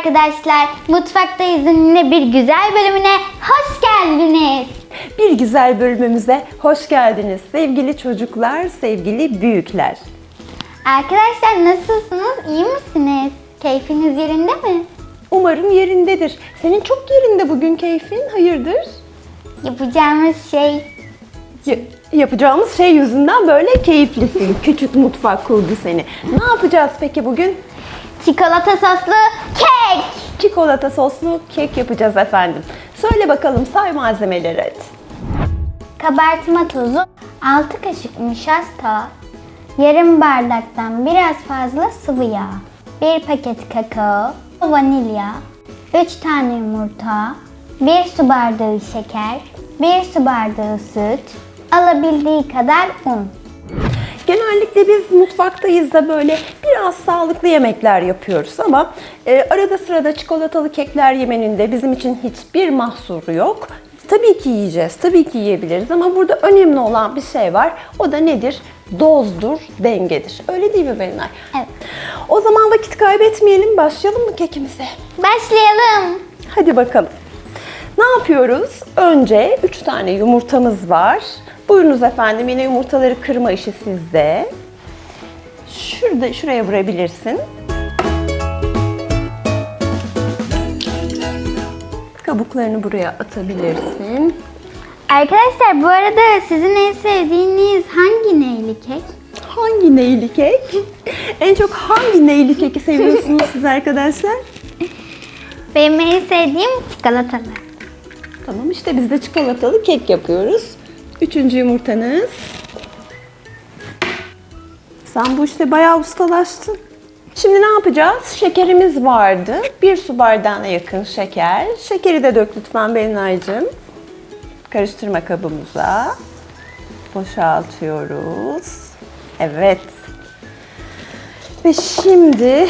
arkadaşlar. Mutfaktayız'ın yine bir güzel bölümüne hoş geldiniz. Bir güzel bölümümüze hoş geldiniz sevgili çocuklar, sevgili büyükler. Arkadaşlar nasılsınız? İyi misiniz? Keyfiniz yerinde mi? Umarım yerindedir. Senin çok yerinde bugün keyfin, hayırdır? Yapacağımız şey Ya- yapacağımız şey yüzünden böyle keyiflisin. Küçük mutfak kurdu seni. Ne yapacağız peki bugün? Çikolata soslu kek. Çikolata soslu kek yapacağız efendim. Söyle bakalım say malzemeleri hadi. Kabartma tozu, 6 kaşık nişasta, yarım bardaktan biraz fazla sıvı yağ, 1 paket kakao, vanilya, 3 tane yumurta, 1 su bardağı şeker, 1 su bardağı süt, alabildiği kadar un. Genellikle biz mutfaktayız da böyle biraz sağlıklı yemekler yapıyoruz ama e, arada sırada çikolatalı kekler yemenin de bizim için hiçbir mahsuru yok. Tabii ki yiyeceğiz, tabii ki yiyebiliriz ama burada önemli olan bir şey var. O da nedir? Dozdur, dengedir. Öyle değil mi Belinay? Evet. O zaman vakit kaybetmeyelim, başlayalım mı kekimize? Başlayalım. Hadi bakalım. Ne yapıyoruz? Önce 3 tane yumurtamız var. Buyurunuz efendim yine yumurtaları kırma işi sizde. Şurada şuraya vurabilirsin. Kabuklarını buraya atabilirsin. Arkadaşlar bu arada sizin en sevdiğiniz hangi neyli kek? Hangi neyli kek? en çok hangi neyli keki seviyorsunuz siz arkadaşlar? Benim en sevdiğim çikolatalı. Tamam işte biz de çikolatalı kek yapıyoruz. Üçüncü yumurtanız. Sen bu işte bayağı ustalaştın. Şimdi ne yapacağız? Şekerimiz vardı. Bir su bardağına yakın şeker. Şekeri de dök lütfen Belinay'cığım. Karıştırma kabımıza. Boşaltıyoruz. Evet. Ve şimdi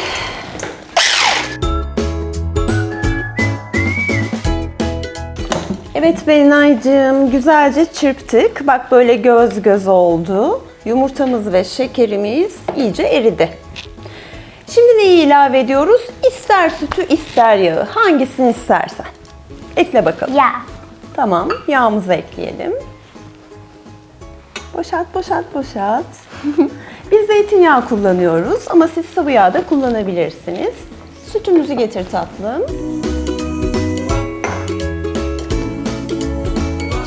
Evet Belinay'cığım güzelce çırptık. Bak böyle göz göz oldu. Yumurtamız ve şekerimiz iyice eridi. Şimdi neyi ilave ediyoruz? İster sütü ister yağı. Hangisini istersen. Ekle bakalım. Ya. Tamam yağımızı ekleyelim. Boşalt boşalt boşalt. Biz zeytinyağı kullanıyoruz ama siz sıvı yağ da kullanabilirsiniz. Sütümüzü getir tatlım.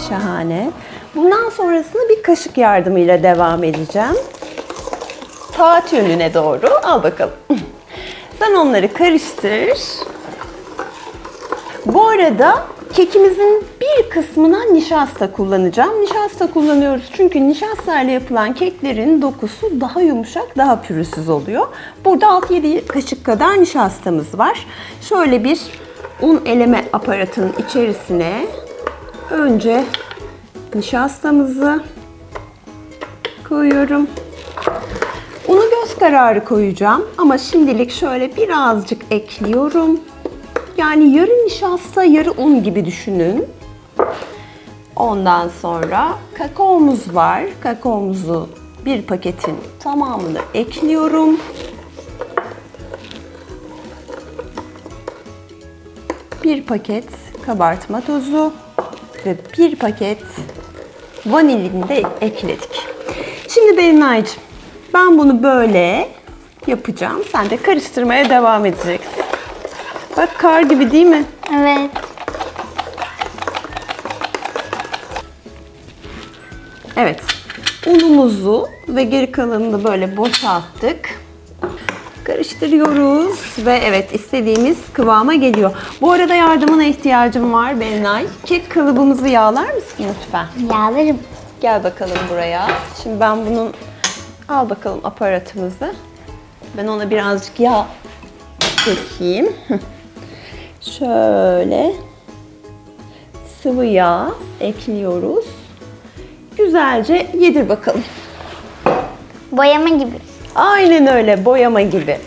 Şahane. Bundan sonrasını bir kaşık yardımıyla devam edeceğim. Taat yönüne doğru. Al bakalım. Sen onları karıştır. Bu arada kekimizin bir kısmına nişasta kullanacağım. Nişasta kullanıyoruz çünkü nişasta ile yapılan keklerin dokusu daha yumuşak, daha pürüzsüz oluyor. Burada 6-7 kaşık kadar nişastamız var. Şöyle bir un eleme aparatının içerisine önce nişastamızı koyuyorum. Unu göz kararı koyacağım ama şimdilik şöyle birazcık ekliyorum. Yani yarı nişasta, yarı un gibi düşünün. Ondan sonra kakaomuz var. Kakaomuzu bir paketin tamamını ekliyorum. Bir paket kabartma tozu ve bir paket vanilini de ekledik. Şimdi Belinay'cığım ben bunu böyle yapacağım. Sen de karıştırmaya devam edeceksin. Bak kar gibi değil mi? Evet. Evet. Unumuzu ve geri kalanını böyle boşalttık. Karıştırıyoruz ve evet istediğimiz kıvama geliyor. Bu arada yardımına ihtiyacım var Belinay. Kek kalıbımızı yağlar mısın lütfen? Yağlarım. Gel bakalım buraya. Şimdi ben bunun al bakalım aparatımızı. Ben ona birazcık yağ dökeyim. Şöyle sıvı yağ ekliyoruz. Güzelce yedir bakalım. Boyama gibi. Aynen öyle boyama gibi.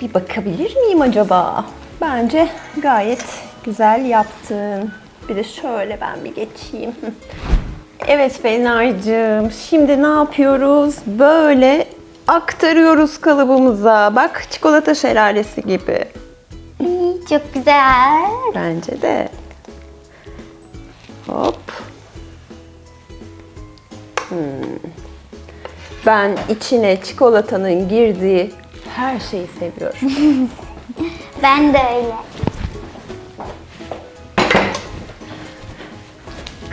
Bir bakabilir miyim acaba? Bence gayet güzel yaptın. Bir de şöyle ben bir geçeyim. Evet Belinay'cığım şimdi ne yapıyoruz? Böyle aktarıyoruz kalıbımıza. Bak çikolata şelalesi gibi. Çok güzel. Bence de. Hop. Hmm. Ben içine çikolatanın girdiği her şeyi seviyorum. Ben de öyle.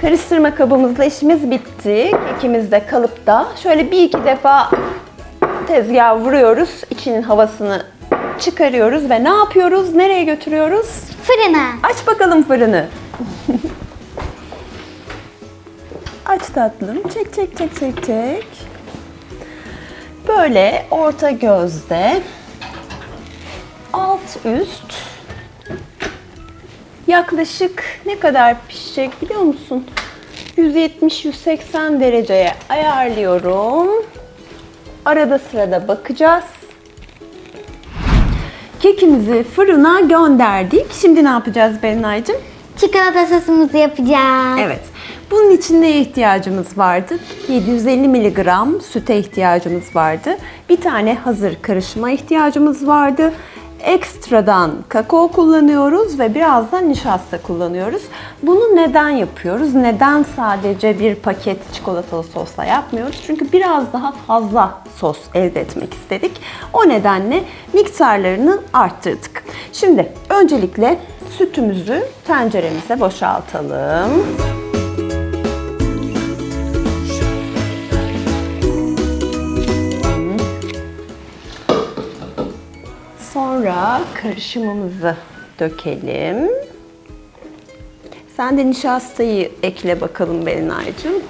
Karıştırma kabımızla işimiz bitti. Kekimiz de kalıpta. Şöyle bir iki defa tezgaha vuruyoruz. İçinin havasını çıkarıyoruz ve ne yapıyoruz? Nereye götürüyoruz? Fırına. Aç bakalım fırını. Aç tatlım. Çek çek çek çek çek. Böyle orta gözde alt üst yaklaşık ne kadar pişecek biliyor musun? 170-180 dereceye ayarlıyorum. Arada sırada bakacağız. Kekimizi fırına gönderdik. Şimdi ne yapacağız Belinay'cığım? Çikolata sosumuzu yapacağız. Evet. Bunun için neye ihtiyacımız vardı? 750 miligram süte ihtiyacımız vardı. Bir tane hazır karışıma ihtiyacımız vardı. Ekstradan kakao kullanıyoruz ve biraz da nişasta kullanıyoruz. Bunu neden yapıyoruz? Neden sadece bir paket çikolatalı sosla yapmıyoruz? Çünkü biraz daha fazla sos elde etmek istedik. O nedenle miktarlarını arttırdık. Şimdi öncelikle sütümüzü tenceremize boşaltalım. Karışımımızı dökelim. Sen de nişastayı ekle bakalım Belinay'cığım.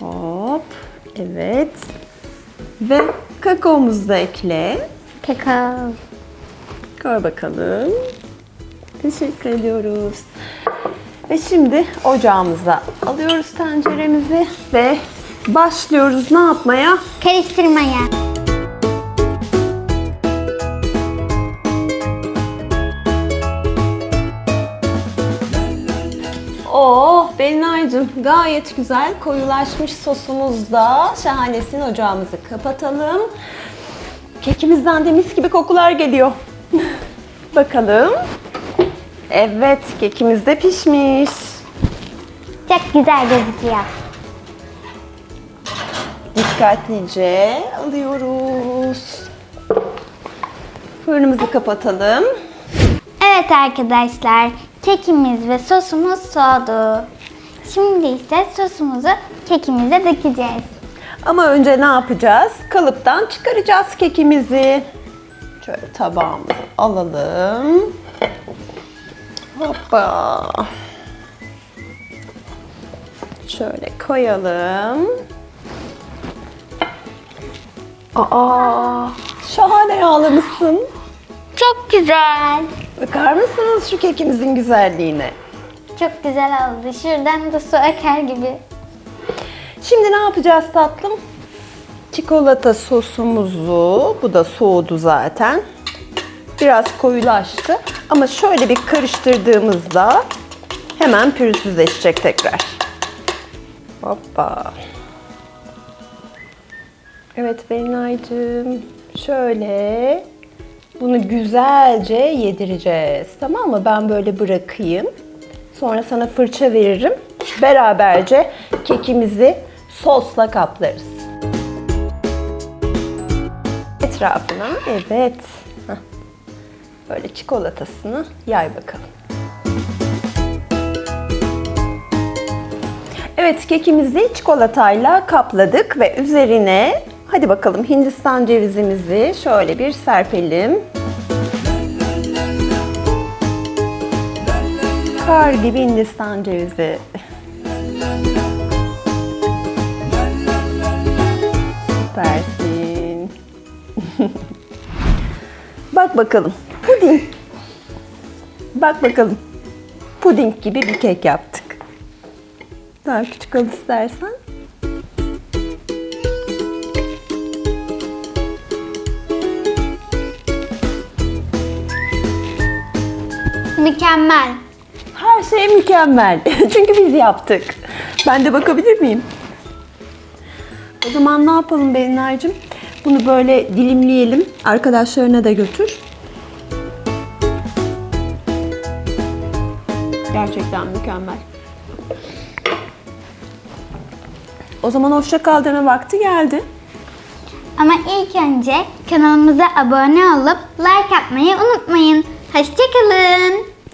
Hop. Evet. Ve kakaomuzu da ekle. Kakao. Koy bakalım. Teşekkür ediyoruz. Ve şimdi ocağımıza alıyoruz tenceremizi ve başlıyoruz ne yapmaya? Karıştırmaya. Oh Belinay'cığım gayet güzel koyulaşmış sosumuzda şahanesin ocağımızı kapatalım. Kekimizden de mis gibi kokular geliyor. Bakalım. Evet kekimiz de pişmiş. Çok güzel gözüküyor. Dikkatlice alıyoruz. Fırınımızı kapatalım. Evet arkadaşlar, kekimiz ve sosumuz soğudu. Şimdi ise sosumuzu kekimize dökeceğiz. Ama önce ne yapacağız? Kalıptan çıkaracağız kekimizi. Şöyle tabağımızı alalım. Hoppa. Şöyle koyalım. Aa, şahane yağlamışsın. Çok güzel. Bakar mısınız şu kekimizin güzelliğine? Çok güzel oldu. Şuradan da su akar gibi. Şimdi ne yapacağız tatlım? Çikolata sosumuzu, bu da soğudu zaten. Biraz koyulaştı ama şöyle bir karıştırdığımızda hemen pürüzsüzleşecek tekrar. Hoppa. Evet Belinay'cığım şöyle bunu güzelce yedireceğiz. Tamam mı? Ben böyle bırakayım. Sonra sana fırça veririm. Beraberce kekimizi sosla kaplarız. Etrafına evet. Böyle çikolatasını yay bakalım. Evet kekimizi çikolatayla kapladık ve üzerine hadi bakalım Hindistan cevizimizi şöyle bir serpelim. Kar gibi Hindistan cevizi. Süpersin. Bak bakalım. Puding. Bak bakalım. Puding gibi bir kek yaptık. Daha küçük al istersen. Mükemmel. Her şey mükemmel. Çünkü biz yaptık. Ben de bakabilir miyim? O zaman ne yapalım Belinay'cığım? Bunu böyle dilimleyelim. Arkadaşlarına da götür. Gerçekten mükemmel. O zaman hoşça kal deme vakti geldi. Ama ilk önce kanalımıza abone olup like atmayı unutmayın. Hoşçakalın.